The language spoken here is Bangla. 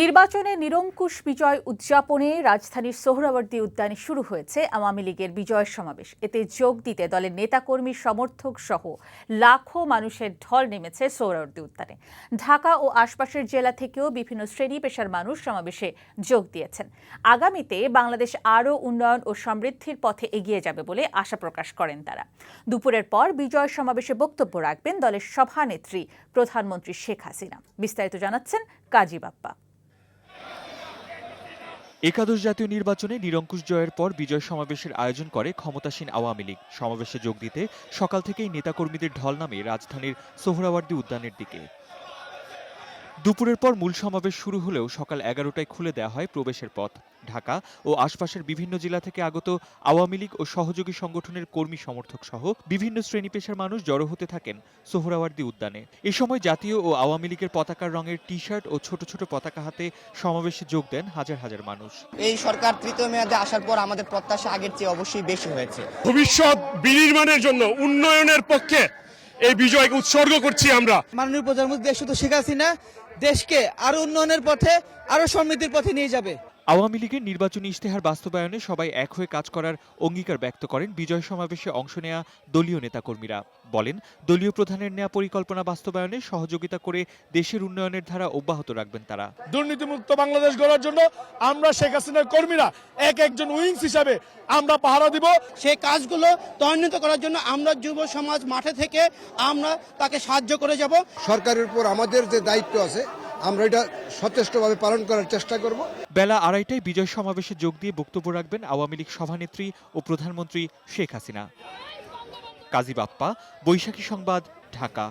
নির্বাচনে নিরঙ্কুশ বিজয় উদযাপনে রাজধানীর সোহরাওয়ার্দী উদ্যানে শুরু হয়েছে আওয়ামী লীগের বিজয় সমাবেশ। এতে যোগ দিতে দলের নেতাকর্মী, সমর্থক সহ লাখো মানুষের ঢল নেমেছে সোহরাওয়ার্দী উদ্যানে। ঢাকা ও আশপাশের জেলা থেকেও বিভিন্ন শ্রেণি পেশার মানুষ সমাবেশে যোগ দিয়েছেন। আগামীতে বাংলাদেশ আরও উন্নয়ন ও সমৃদ্ধির পথে এগিয়ে যাবে বলে আশা প্রকাশ করেন তারা। দুপুরের পর বিজয় সমাবেশে বক্তব্য রাখবেন দলের সভানেত্রী প্রধানমন্ত্রী শেখ হাসিনা। বিস্তারিত জানাচ্ছেন কাজী বাপ্পা। একাদশ জাতীয় নির্বাচনে নিরঙ্কুশ জয়ের পর বিজয় সমাবেশের আয়োজন করে ক্ষমতাসীন আওয়ামী লীগ। সমাবেশে যোগ দিতে সকাল থেকেই নেতাকর্মীদের ঢল নামে রাজধানীর সোহরাওয়ার্দী উদ্যানের দিকে। দুপুরের পর মূল সমাবেশ শুরু হলেও সকাল এগারোটায় খুলে দেওয়া হয় প্রবেশের পথ। ঢাকা ও আশপাশের বিভিন্ন জেলা থেকে আগত আওয়ামী লীগ ও সহযোগী সংগঠনের কর্মী সমর্থক সহ বিভিন্ন শ্রেণি পেশার মানুষ জড়ো হতে থাকেন সোহরাওয়ার্দী উদ্যানে। এ সময় জাতীয় ও আওয়ামী লীগের পতাকার রঙের টি শার্ট ও ছোট ছোট পতাকা হাতে সমাবেশে যোগ দেন হাজার হাজার মানুষ। এই সরকার তৃতীয় মেয়াদে আসার পর আমাদের প্রত্যাশা আগের চেয়ে অবশ্যই বেশি হয়েছে। ভবিষ্যৎ বিনির্মাণের জন্য উন্নয়নের পক্ষে এই বিজয়কে উৎসর্গ করছি আমরা। মাননীয় প্রধানমন্ত্রী শুধু শেখ হাসিনা দেশকে আরও উন্নয়নের পথে আরও সমৃদ্ধির পথে নিয়ে যাবে। আওয়ামী লীগের নির্বাচনী ইশতেহার বাস্তবায়নে সবাই এক হয়ে কাজ করার অঙ্গীকার ব্যক্ত করেন বিজয় সমাবেশে অংশ নেয়া দলীয় নেতাকর্মীরা। বলেন দলীয় প্রধানের নেয়া পরিকল্পনা বাস্তবায়নে সহযোগিতা করে দেশের উন্নয়নের ধারা অব্যাহত রাখবেন তারা। দুর্নীতিমুক্ত বাংলাদেশ গড়ার জন্য আমরা শেখ হাসিনার কর্মীরা এক একজন উইংস হিসাবে আমরা পাহারা দিব। সেই কাজগুলো ত্বরান্বিত করার জন্য আমরা যুব সমাজ মাঠে থেকে আমরা তাকে সাহায্য করে যাব। সরকারের উপর আমাদের যে দায়িত্ব আছে আমরা এটা সচেষ্টভাবে পালন করার চেষ্টা করব। বেলা আড়াইটায় বিজয় সমাবেশে যোগ দিয়ে বক্তব্য রাখবেন আওয়ামী লীগ সভানেত্রী ও প্রধানমন্ত্রী শেখ হাসিনা। কাজী বাপ্পা, বৈশাখী সংবাদ, ঢাকা।